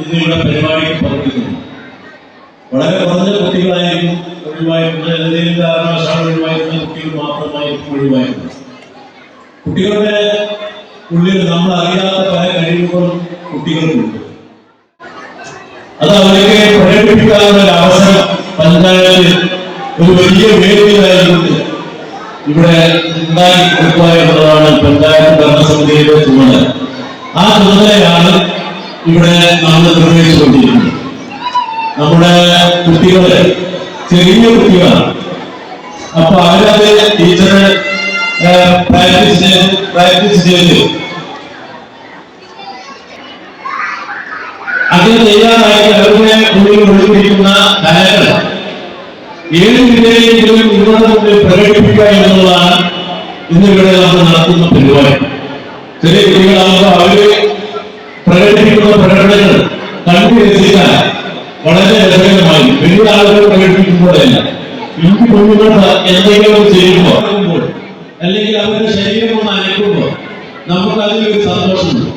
ഇന്ന് ഇവിടെ പരിപാടിക്ക് പങ്കെടുക്കുന്നു വളരെ കുറഞ്ഞ കുട്ടികളായിരുന്നു ഒഴിവായിട്ടുള്ളത് എന്തെങ്കിലും കാരണവശാൽ ഒഴിവായിരുന്ന കുട്ടികൾ മാത്രമായിരിക്കും ഒഴിവായിരുന്നു കുട്ടികളുടെ ഉള്ളിൽ നമ്മൾ അറിയാത്ത പല കഴിവുകളും കുട്ടികൾക്കുണ്ട് അത് അവരെ പ്രകടിപ്പിക്കാനുള്ള അവസരം പഞ്ചായത്തിൽ ഒരു വലിയ വേദിയിലായിക്കൊണ്ട് ഇവിടെ ഉണ്ടാക്കി കൊടുക്കുക എന്നുള്ളതാണ് പഞ്ചായത്ത് ഭരണസമിതിയുടെ ചുമതല. ആ ചുമതലയാണ് ഇവിടെ നാം നിർവഹിച്ചുകൊണ്ടിരിക്കുന്നത് നമ്മുടെ കുട്ടികളെ ചെറിയ കുട്ടികളാണ്. അപ്പൊ അവരത് ടീച്ചറ് പ്രാക്ടീസ് ചെയ്ത് പ്രാക്ടീസ് ചെയ്ത് അങ്ങനെ ചെയ്യാനായി അവരുടെ ഉള്ളിൽ ഒളിപ്പിക്കുന്ന കലകൾ. ഏത് വിധേയെങ്കിലും നിങ്ങളുടെ മുമ്പിൽ പ്രകടിപ്പിക്കുക എന്നുള്ളതാണ് ഇന്നിവിടെ നമ്മൾ നടത്തുന്ന പരിപാടി. ചെറിയ കുട്ടികളാകുമ്പോൾ അവർ രസിക്കാൻ വളരെ രസകരമായി വലിയ ആളുകൾ പ്രകടിപ്പിക്കുമ്പോഴല്ല എനിക്ക് കുഞ്ഞുങ്ങൾ എന്തെങ്കിലും ചെയ്യുമ്പോൾ അല്ലെങ്കിൽ അവരുടെ ശരീരം ഒന്ന് അനക്കുമ്പോൾ നമുക്ക് അതിലൊരു സന്തോഷമുണ്ട്.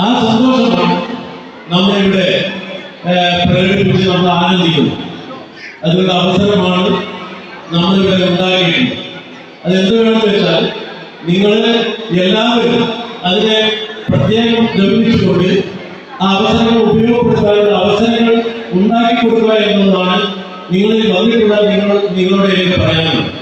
ആ സന്തോഷമാണ് നമ്മളിവിടെ പ്രകടിപ്പിച്ച് നമ്മൾ ആനന്ദിക്കുന്നു. അതിനുള്ള അവസരമാണ് നമ്മളിവിടെ ഉണ്ടാകേണ്ടത് അതെന്ത് വേണമെന്ന് വെച്ചാൽ നിങ്ങൾ എല്ലാവരും അതിനെ പ്രത്യേകം ഗവനിച്ചുകൊണ്ട് ആ അവസരങ്ങൾ ഉപയോഗപ്പെടുത്താനുള്ള അവസരങ്ങൾ ഉണ്ടാക്കി കൊടുക്കുക എന്നതാണ് നിങ്ങളിൽ വന്നിട്ടുള്ള നിങ്ങൾ നിങ്ങളോട് എനിക്ക് പറയാനുള്ളത്.